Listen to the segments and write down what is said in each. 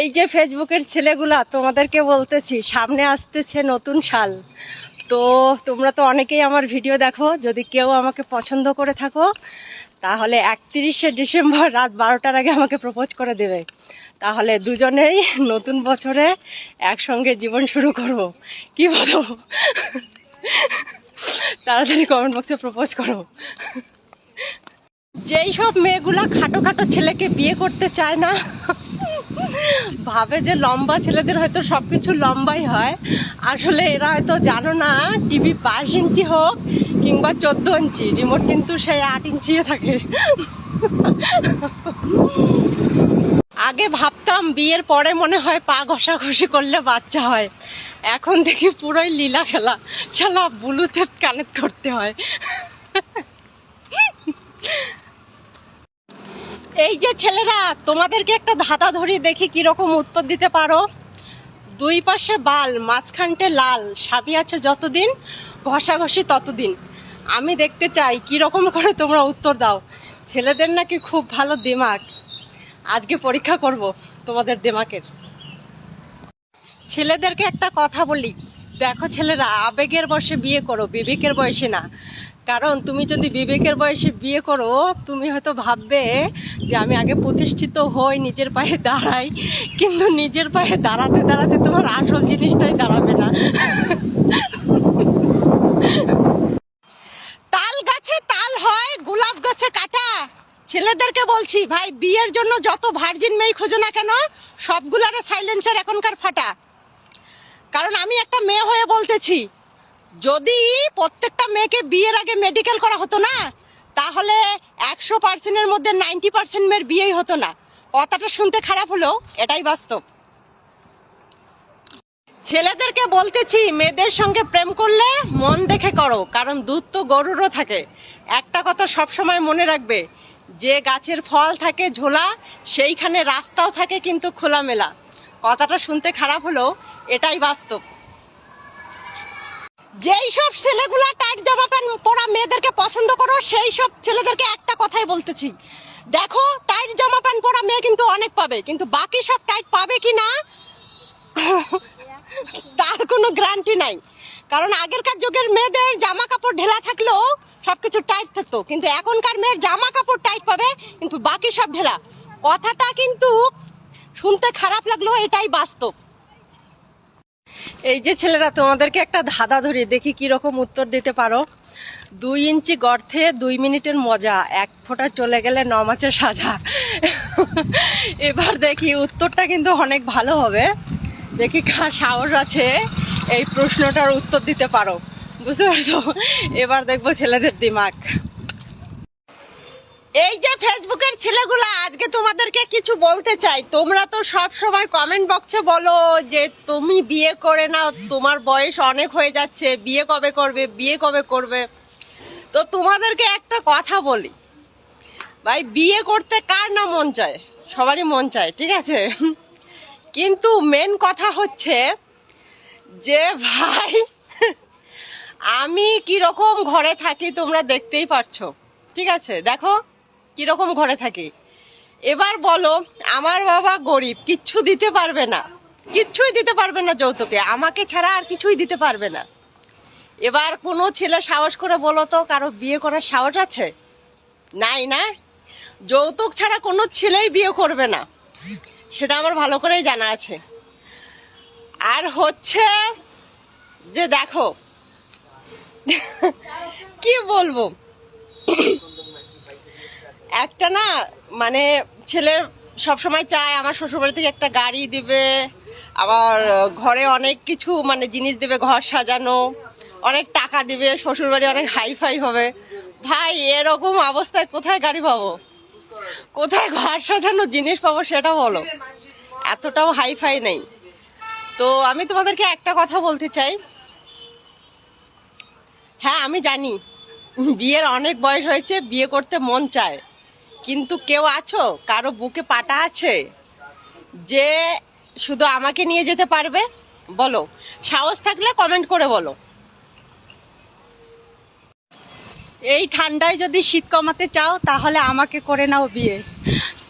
এই যে ফেসবুকের ছেলেগুলা তোমাদেরকে বলতেছি, সামনে আসতেছে নতুন সাল। তো তোমরা তো অনেকেই আমার ভিডিও দেখো, যদি কেউ আমাকে পছন্দ করে থাকো, তাহলে একত্রিশে ডিসেম্বর রাত বারোটার আগে আমাকে প্রপোজ করে দেবে। তাহলে দুজনেই নতুন বছরে একসঙ্গে জীবন শুরু করব। কি বলো? তাড়াতাড়ি কমেন্ট বক্সে প্রপোজ করো। যেই সব মেয়েগুলা খাটো খাটো ছেলেকে বিয়ে করতে চায় না ভাবে যে লম্বা ছেলেদের হয়তো সবকিছু লম্বাই হয়। আসলে এরা হয়তো জানো না টিভি পাঁচ ইঞ্চি হোক কিংবা চোদ্দ ইঞ্চি রিমোট কিন্তু সেই আট ইঞ্চিও থাকে। আগে ভাবতাম বিয়ের পরে মনে হয় পা ঘষাঘষি করলে বাচ্চা হয়। এখন দেখি পুরোই লীলা খেলা। খেলা ব্লুটুথ কানেক্ট করতে হয়। এই যে ছেলেরা, তোমাদেরকে একটা ধাঁধা ধরি দেখি কীরকম উত্তর দিতে পারো। দুই পাশে বাল, মাঝখানটে লাল, সাবি আছে যতদিন, ঘষাঘষি ততদিন। আমি দেখতে চাই কীরকম করে তোমরা উত্তর দাও। ছেলেদের নাকি খুব ভালো দিমাগ। আজকে পরীক্ষা করব তোমাদের দিমাগের। ছেলেদেরকে একটা কথা বলি। দেখো ছেলেরা, আবেগের বয়সে বিয়ে করো, বিবেকের বয়সে না। কারণ তুমি যদি বিবেকের বয়সে বিয়ে করো, তুমি হয়তো ভাববে যে আমি আগে প্রতিষ্ঠিত হই, নিজের পায়ে দাঁড়াই, কিন্তু নিজের পায়ে দাঁড়াতে দাঁড়াতে তোমার আসল জিনিসটাই দাঁড়াবে না। তাল গাছে তাল হয়, গোলাপ গাছে কাটা। ছেলেদেরকে বলছি, ভাই, বিয়ের জন্য যত ভার্জিন মেয়ে খোঁজো না কেন সবগুলারে সাইলেন্সার এখনকার ফাটা। কারণ আমি একটা মেয়ে হয়ে বলতেছি যদি প্রত্যেকটা মেয়েকে বিয়ের আগে মেডিকেল করা হতো না, তাহলে একশো পার্সেন্টের মধ্যে নাইনটি পার্সেন্ট মেয়ের বিয়েই হতো না। কথাটা শুনতে খারাপ হলেও এটাই বাস্তব। ছেলেদেরকে বলতেছি, মেয়েদের সঙ্গে প্রেম করলে মন দেখে করো, কারণ দুধ তো গরুরও থাকে। একটা কথা সবসময় মনে রাখবে, যে গাছের ফল থাকে ঝোলা, সেইখানে রাস্তাও থাকে কিন্তু খোলামেলা। কথাটা শুনতে খারাপ হলেও এটাই বাস্তব। যেই সব ছেলেগুলা টাইট জামা প্যান্ট পরা মেয়েদেরকে পছন্দ করো, সেই সব ছেলেদেরকে একটা কথাই বলতেছি। দেখো টাইট জামা প্যান্ট পরা মেয়ে কিন্তু অনেক পাবে, কিন্তু বাকি সব টাইট পাবে কি না? তার কোনো গ্যারান্টি নাই। কারণ আগেরকার যুগের মেয়েদের জামা কাপড় ঢেলা থাকলেও সবকিছু টাইট থাকতো, কিন্তু এখনকার মেয়ের জামা কাপড় টাইট পাবে, কিন্তু বাকি সব ঢেলা। কথাটা কিন্তু শুনতে খারাপ লাগলেও এটাই বাস্তব। এই যে ছেলেরা, তোমাদেরকে একটা ধাঁধা ধরি দেখি কি রকম উত্তর দিতে পারো। দুই ইঞ্চি গর্থে দুই মিনিটের মজা, এক ফোঁটা চলে গেলে ন মাসের সাজা। এবার দেখি উত্তরটা কিন্তু অনেক ভালো হবে। দেখি কার সাহস আছে এই প্রশ্নটার উত্তর দিতে পারো। বুঝতে পারছ? এবার দেখব ছেলেদের দিমাগ। এই যে ফেসবুকের ছেলেগুলো, আজকে তোমাদেরকে কিছু বলতে চাই। তোমরা তো সব সময় কমেন্ট বক্সে বলো যে, তুমি বিয়ে করে নাও, তোমার বয়স অনেক হয়ে যাচ্ছে, বিয়ে কবে করবে, বিয়ে কবে করবে? তো তোমাদেরকে একটা কথা বলি। ভাই, বিয়ে করতে কার না মন চায়? সবারই মন চায়, ঠিক আছে? কিন্তু মেন কথা হচ্ছে যে, ভাই, আমি কীরকম ঘরে থাকি তোমরা দেখতেই পারছ, ঠিক আছে? দেখো কীরকম ঘরে থাকি। এবার বলো, আমার বাবা গরিব, কিচ্ছু দিতে পারবে না। কিচ্ছুই দিতে পারবে না যৌতুকে। আমাকে ছাড়া আর কিছুই দিতে পারবে না। এবার কোনো ছেলে সাহস করে বলো তো, কারও বিয়ে করার সাহস আছে? নাই না। যৌতুক ছাড়া কোনো ছেলেই বিয়ে করবে না। সেটা আমার ভালো করেই জানা আছে। আর হচ্ছে যে দেখো, কি বলব? একটা না মানে ছেলের সবসময় চায় আমার শ্বশুরবাড়ি থেকে একটা গাড়ি দিবে, আবার ঘরে অনেক কিছু মানে জিনিস দেবে, ঘর সাজানো, অনেক টাকা দিবে, শ্বশুরবাড়ি অনেক হাইফাই হবে। ভাই, এরকম অবস্থায় কোথায় গাড়ি পাবো? কোথায় ঘর সাজানো জিনিস পাবো সেটা বলো। এতটাও হাইফাই নেই। তো আমি তোমাদেরকে একটা কথা বলতে চাই। হ্যাঁ আমি জানি। বিয়ের অনেক বয়স হয়েছে, বিয়ে করতে মন চায়। কিন্তু কেউ আছো? কারও বুকে পাটা আছে? যে শুধু আমাকে নিয়ে যেতে পারবে? বলো। সাহস থাকলে কমেন্ট করে বলো। এই ঠান্ডায় যদি শীত কমাতে চাও, তাহলে আমাকে করে নাও বিয়ে।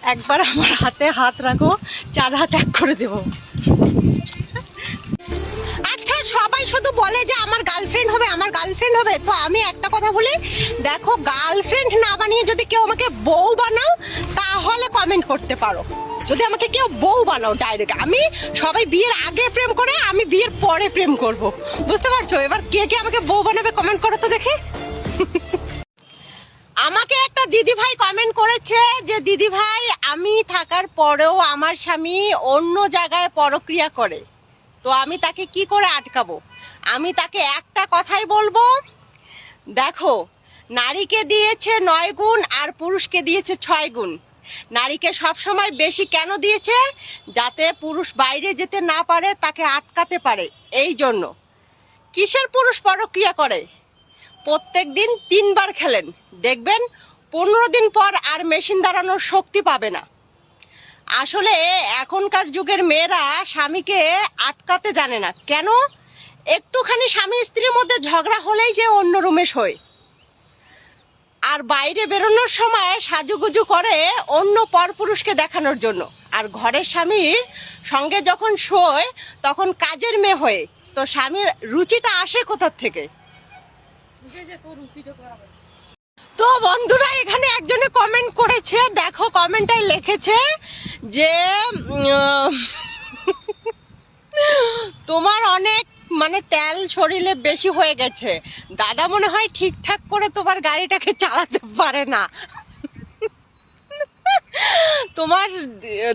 একবার আমার হাতে হাত রাখো, চার হাত এক করে দেবো। সবাই শুধু বলে যে আমার গার্লফ্রেন্ড হবে, আমার গার্লফ্রেন্ড হবে। তো আমি একটা কথা বলি, দেখো গার্লফ্রেন্ড না বানিয়ে যদি কেউ আমাকে বউ বানাও, তাহলে কমেন্ট করতে পারো। যদি আমাকে কেউ বউ বানাও ডাইরেক্ট আমি সবাই বিয়ের আগে প্রেম করে, আমি বিয়ের পরে প্রেম করব। বুঝতে পারছ? এবার কে কে আমাকে বউ বানাবে কমেন্ট করো তো দেখি। আমাকে একটা দিদি ভাই কমেন্ট করেছে যে দিদি ভাই আমি থাকার পরেও আমার স্বামী অন্য জায়গায় পরক্রিয়া করে। তো আমি তাকে কি করে আটকাবো? আমি তাকে একটা কথাই বলব? দেখো, নারীকে দিয়েছে নয় গুণ আর পুরুষকে দিয়েছে ছয় গুণ। নারীকে সবসময় বেশি কেন দিয়েছে? যাতে পুরুষ বাইরে যেতে না পারে, তাকে আটকাতে পারে। এই জন্য। কিসের পুরুষ পরক্রিয়া করে? প্রত্যেক দিন তিনবার খেলেন। দেখবেন, পনেরো দিন পর আর মেশিন দাঁড়ানোর শক্তি পাবে না। আসলে এখনকার যুগের মেয়েরা স্বামীকে আটকাতে জানে না। কেন? একটুখানি স্বামী স্ত্রীর মধ্যে ঝগড়া হলেই যে অন্য রুমে শোয়। আর বাইরে বেরোনোর সময় সাজুগুজু করে অন্য পরপুরুষকে দেখানোর জন্য। আর ঘরের স্বামীর সঙ্গে যখন শোয়, তখন কাজের মেয়ে হয়ে। তো স্বামীর রুচিটা আসে কোথার থেকে? তো বন্ধুরা, এখানে একজনে কমেন্ট করেছে, দেখো কমেন্টটাই লিখেছে যে তোমার অনেক মানে তেল শরীরে বেশি হয়ে গেছে। দাদা মনে হয় ঠিকঠাক করে তোমার গাড়িটাকে চালাতে পারে না। তোমার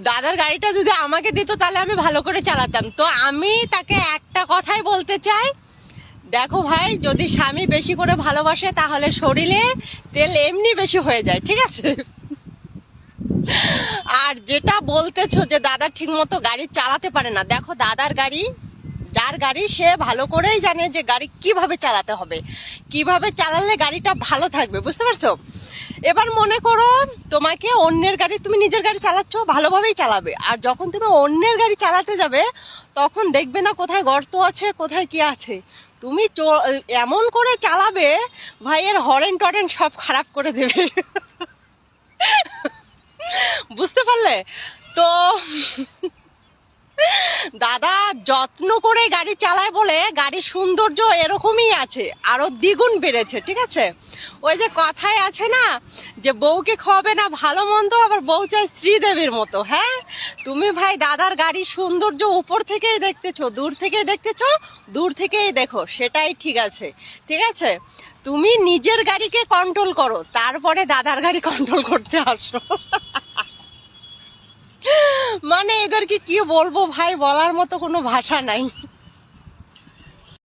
দাদার গাড়িটা যদি আমাকে দিত, তাহলে আমি ভালো করে চালাতাম। তো আমি তাকে একটা কথাই বলতে চাই দেখো ভাই, যদি স্বামী বেশি করে ভালোবাসে, তাহলে শরীরে তেল এমনি বেশি হয়ে যায়, ঠিক আছে? আর যেটা বলতেছো যে দাদা ঠিক মতো গাড়ি চালাতে পারে না, দেখো দাদার গাড়ি যার গাড়ি সে ভালো করেই জানে যে গাড়ি কীভাবে চালাতে হবে। কীভাবে চালালে গাড়িটা ভালো থাকবে, বুঝতে পারছ? এবার মনে করো তোমাকে অন্যের গাড়ি, তুমি নিজের গাড়ি চালাচ্ছ, ভালোভাবেই চালাবে। আর যখন তুমি অন্যের গাড়ি চালাতে যাবে, তখন দেখবে না কোথায় গর্ত আছে, কোথায় কি আছে। তুমি এমন করে চালাবে, ভাইয়ের হরেন টরেন সব খারাপ করে দেবে। বুঝতে পারলে? তো দাদা, যত্ন করে গাড়ি চালায় বলে গাড়ির সৌন্দর্য এরকমই আছে, আরও দ্বিগুণ বেড়েছে, ঠিক আছে? ওই যে কথায় আছে না, যে বউকে খাওয়াবে না ভালো মন্দ, আবার বউ চাই শ্রীদেবীর মতো হ্যাঁ? তুমি ভাই দাদার গাড়ির সৌন্দর্য উপর থেকেই দেখতেছো, দূর থেকেই দেখতেছো, দূর থেকেই দেখো, সেটাই ঠিক আছে ঠিক আছে? তুমি নিজের গাড়িকে কন্ট্রোল করো, তারপরে দাদার গাড়ি কন্ট্রোল করতে আসো। মানে এদেরকে কি বলব ভাই? বলার মতো কোনো ভাষা নাই।